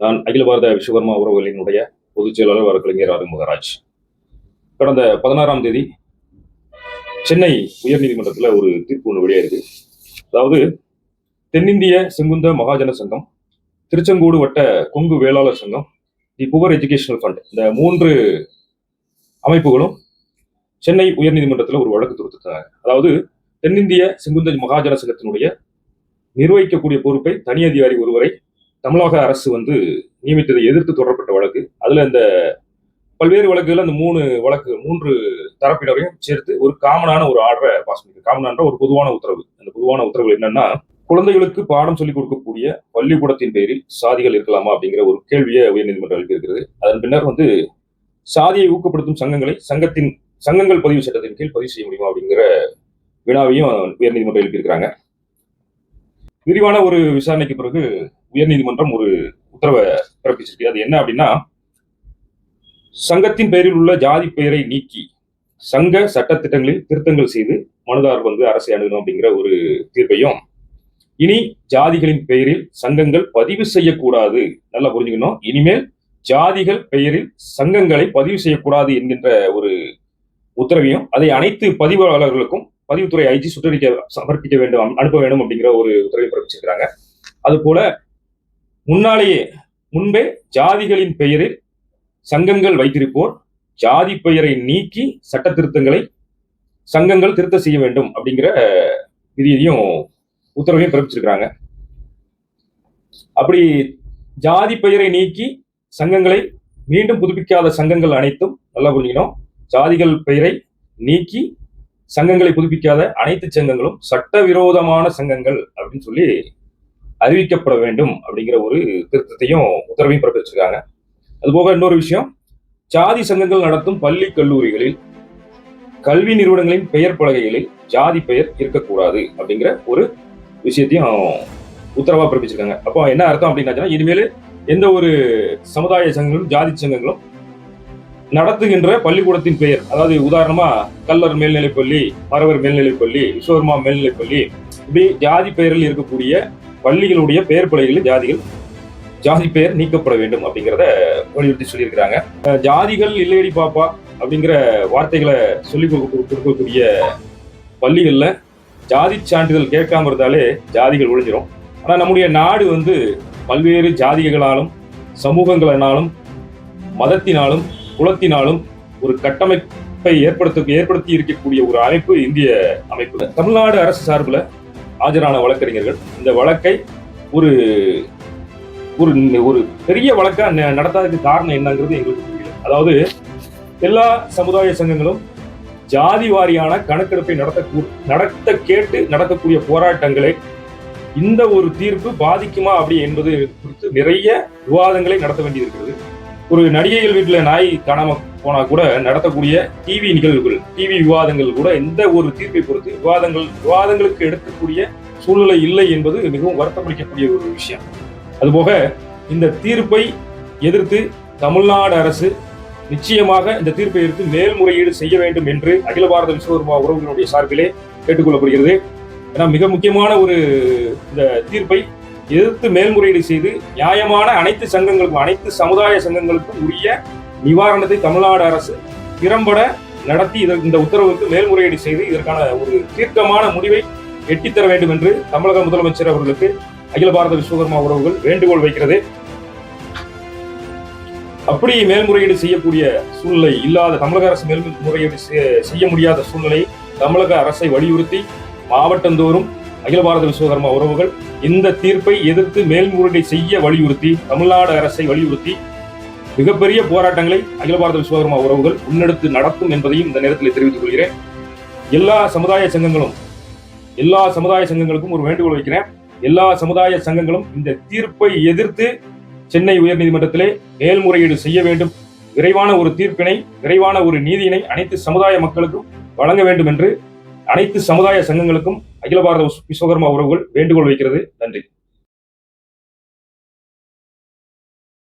நான் அகில பாரத விஸ்வகர்மா உறவுகளினுடைய பொதுச் செயலாளர் வழக்கறிஞர் ஆறுமுகராஜ் கடந்த பதினாறாம் தேதி சென்னை உயர்நீதிமன்றத்தில் ஒரு தீர்ப்பு ஒன்று வெளியாயிருக்கு. அதாவது தென்னிந்திய செங்குந்த மகாஜன சங்கம் திருச்செங்கோடு வட்ட கொங்கு வேளாளர் சங்கம் தி புவர் எஜுகேஷனல் ஃபண்ட் இந்த மூன்று அமைப்புகளும் சென்னை உயர்நீதிமன்றத்தில் ஒரு வழக்கு தொடுத்திருக்காங்க. அதாவது தென்னிந்திய செங்குந்த மகாஜன சங்கத்தினுடைய நிர்வகிக்கக்கூடிய பொறுப்பை தனி அதிகாரி ஒருவரை தமிழக அரசு வந்து நியமித்ததை எதிர்த்து தொடரப்பட்ட வழக்கு. அதுல இந்த பல்வேறு வழக்குகள் அந்த மூணு வழக்கு மூன்று தரப்பினரையும் சேர்த்து ஒரு காமனான ஒரு ஆர்டரை பாஸ் பண்ணி காமனான ஒரு பொதுவான உத்தரவு. அந்த பொதுவான உத்தரவு என்னன்னா குழந்தைகளுக்கு பாடம் சொல்லிக் கொடுக்கக்கூடிய பள்ளிக்கூடத்தின் பெயரில் சாதிகள் இருக்கலாமா அப்படிங்கிற ஒரு கேள்வியை உயர்நீதிமன்றம் எழுப்பியிருக்கிறது. அதன் பின்னர் வந்து சாதியை ஊக்கப்படுத்தும் சங்கங்களை சங்கத்தின் சங்கங்கள் பதிவு சட்டத்தின் கீழ் பதிவு செய்ய முடியுமா அப்படிங்கிற வினாவையும் உயர்நீதிமன்றம் எழுப்பியிருக்கிறாங்க. விரிவான ஒரு விசாரணைக்கு பிறகு உயர்நீதிமன்றம் ஒரு உத்தரவை பிறப்பிச்சிருக்கு. அது என்ன அப்படின்னா சங்கத்தின் பெயரில் உள்ள ஜாதி பெயரை நீக்கி சங்க சட்டத்திட்டங்களில் திருத்தங்கள் செய்து மனுதாரர் வந்து அரசை அணுகணும் அப்படிங்கிற ஒரு தீர்ப்பையும் இனி ஜாதிகளின் பெயரில் சங்கங்கள் பதிவு செய்யக்கூடாது. நல்லா புரிஞ்சுக்கணும். இனிமேல் ஜாதிகள் பெயரில் சங்கங்களை பதிவு செய்யக்கூடாது என்கின்ற ஒரு உத்தரவையும் அதை அனைத்து பதிவாளர்களுக்கும் பதிவுத்துறை ஐஜி சுற்றறிக்கை சமர்ப்பிக்க வேண்டும் அனுப்ப வேண்டும் அப்படிங்கிற ஒரு உத்தரவை பிறப்பிச்சிருக்கிறாங்க. அது போல முன்னாலேயே முன்பே ஜாதிகளின் பெயரில் சங்கங்கள் வைத்திருப்போர் ஜாதி பெயரை நீக்கி சட்ட திருத்தங்களை சங்கங்கள் திருத்த செய்ய வேண்டும் அப்படிங்கிற விதியையும் உத்தரவையும் பிறப்பிச்சிருக்கிறாங்க. அப்படி ஜாதி பெயரை நீக்கி சங்கங்களை மீண்டும் புதுப்பிக்காத சங்கங்கள் அனைத்தும் நல்லா புரிஞ்சுக்கணும். ஜாதிகள் பெயரை நீக்கி சங்கங்களை புதுப்பிக்காத அனைத்து சங்கங்களும் சட்டவிரோதமான சங்கங்கள் அப்படின்னு சொல்லி அறிவிக்கப்பட வேண்டும் அப்படிங்கிற ஒரு திருத்தத்தையும் உத்தரவையும் பிறப்பிச்சிருக்காங்க. அதுபோக இன்னொரு விஷயம் ஜாதி சங்கங்கள் நடத்தும் பள்ளி கல்லூரிகளில் கல்வி நிறுவனங்களின் பெயர் பலகைகளில் ஜாதி பெயர் இருக்கக்கூடாது அப்படிங்கிற ஒரு விஷயத்தையும் உத்தரவா பிறப்பிச்சிருக்காங்க. அப்போ என்ன அர்த்தம் அப்படின்னா இனிமேல் எந்த ஒரு சமுதாய சங்கங்களும் ஜாதி சங்கங்களும் நடத்துகின்ற பள்ளிக்கூடத்தின் பெயர் அதாவது உதாரணமா கல்லர் மேல்நிலைப்பள்ளி மறவர் மேல்நிலைப்பள்ளி விஸ்வர்மா மேல்நிலைப்பள்ளி இப்படி ஜாதி பெயரில் இருக்கக்கூடிய பள்ளிகளுடைய பெயர் பலகைகளில் ஜாதிகள் ஜாதி பெயர் நீக்கப்பட வேண்டும் அப்படிங்கிறத வலியுறுத்தி சொல்லியிருக்கிறாங்க. ஜாதிகள் இல்லையடி பாப்பா அப்படிங்கிற வார்த்தைகளை சொல்லிக் கொடுக்க- கொடுக்கக்கூடிய பள்ளிகளில் ஜாதி சான்றிதழ் கேட்காம இருந்தாலே ஜாதிகள் ஒழிஞ்சிரும். ஆனால் நம்முடைய நாடு வந்து பல்வேறு ஜாதிகளாலும் சமூகங்களினாலும் மதத்தினாலும் குலத்தினாலும் ஒரு கட்டமைப்பை ஏற்படுத்த ஏற்படுத்தி இருக்கக்கூடிய ஒரு அமைப்பு இந்திய அமைப்பு. தமிழ்நாடு அரசு சார்பில் ஆஜரான வழக்கறிஞர்கள். இந்த வழக்கை ஒரு ஒரு ஒரு பெரிய வழக்கா ந- நடத்தாததுக்கு காரணம் என்னங்கிறது எங்களுக்கு புரியல. அதாவது எல்லா சமுதாய சங்கங்களும் ஜாதி வாரியான கணக்கெடுப்பை நடத்த நடத்த கேட்டு நடக்கக்கூடிய போராட்டங்களை இந்த ஒரு தீர்ப்பு பாதிக்குமா அப்படி என்பது குறித்து நிறைய விவாதங்களை நடத்த வேண்டியிருக்கிறது. ஒரு நடிகைகள் வீட்டில் நாய் காணாம போனா கூட நடத்தக்கூடிய டிவி நிகழ்வுகள் டிவி விவாதங்கள் கூட எந்த ஒரு தீர்ப்பை பொறுத்து விவாதங்கள் விவாதங்களுக்கு எடுக்கக்கூடிய சூழ்நிலை இல்லை என்பது மிகவும் வருத்தமளிக்கக்கூடிய ஒரு விஷயம். அதுபோக இந்த தீர்ப்பை எதிர்த்து தமிழ்நாடு அரசு நிச்சயமாக இந்த தீர்ப்பை எதிர்த்து மேல்முறையீடு செய்ய வேண்டும் என்று அகில பாரத விஸ்வகர்மா உறவுகளுடைய சார்பிலே கேட்டுக்கொள்ளப்படுகிறது. ஏன்னா மிக முக்கியமான ஒரு இந்த தீர்ப்பை எதிர்த்து மேல்முறையீடு செய்து நியாயமான அனைத்து சங்கங்களுக்கும் அனைத்து சமுதாய சங்கங்களுக்கும் உரிய நிவாரணத்தை தமிழ்நாடு அரசு திறம்பட நடத்தி இதற்கு இந்த உத்தரவுக்கு மேல்முறையீடு செய்து இதற்கான ஒரு தீர்க்கமான முடிவை எட்டித்தர வேண்டும் என்று தமிழக முதலமைச்சர் அவர்களுக்கு அகில பாரத விஸ்வகர்மா உறவுகள் வேண்டுகோள் வைக்கிறது. அப்படி மேல்முறையீடு செய்யக்கூடிய சூழ்நிலை இல்லாத தமிழக அரசு மேல்முறையீடு செய்ய முடியாத சூழ்நிலை தமிழக அரசை வலியுறுத்தி மாவட்டந்தோறும் அகில பாரத விஸ்வகர்மா உறவுகள் இந்த தீர்ப்பை எதிர்த்து மேல்முறையீடு செய்ய வலியுறுத்தி தமிழ்நாடு அரசை வலியுறுத்தி மிகப்பெரிய போராட்டங்களை அகில பாரத விஸ்வகர்மா உறவுகள் முன்னெடுத்து நடத்தும் என்பதையும் இந்த நேரத்தில் தெரிவித்துக் கொள்கிறேன். எல்லா சமுதாய சங்கங்களும் எல்லா சமுதாய சங்கங்களுக்கும் ஒரு வேண்டுகோள் வைக்கிறேன். எல்லா சமுதாய சங்கங்களும் இந்த தீர்ப்பை எதிர்த்து சென்னை உயர்நீதிமன்றத்திலே மேல்முறையீடு செய்ய வேண்டும். விரைவான ஒரு தீர்ப்பினை விரைவான ஒரு நீதியினை அனைத்து சமுதாய மக்களுக்கும் வழங்க வேண்டும் என்று அனைத்து சமுதாய சங்கங்களுக்கும் அகில பாரத விஸ்வகர்மா உறவுகள் வேண்டுகோள் வைக்கிறது. நன்றி.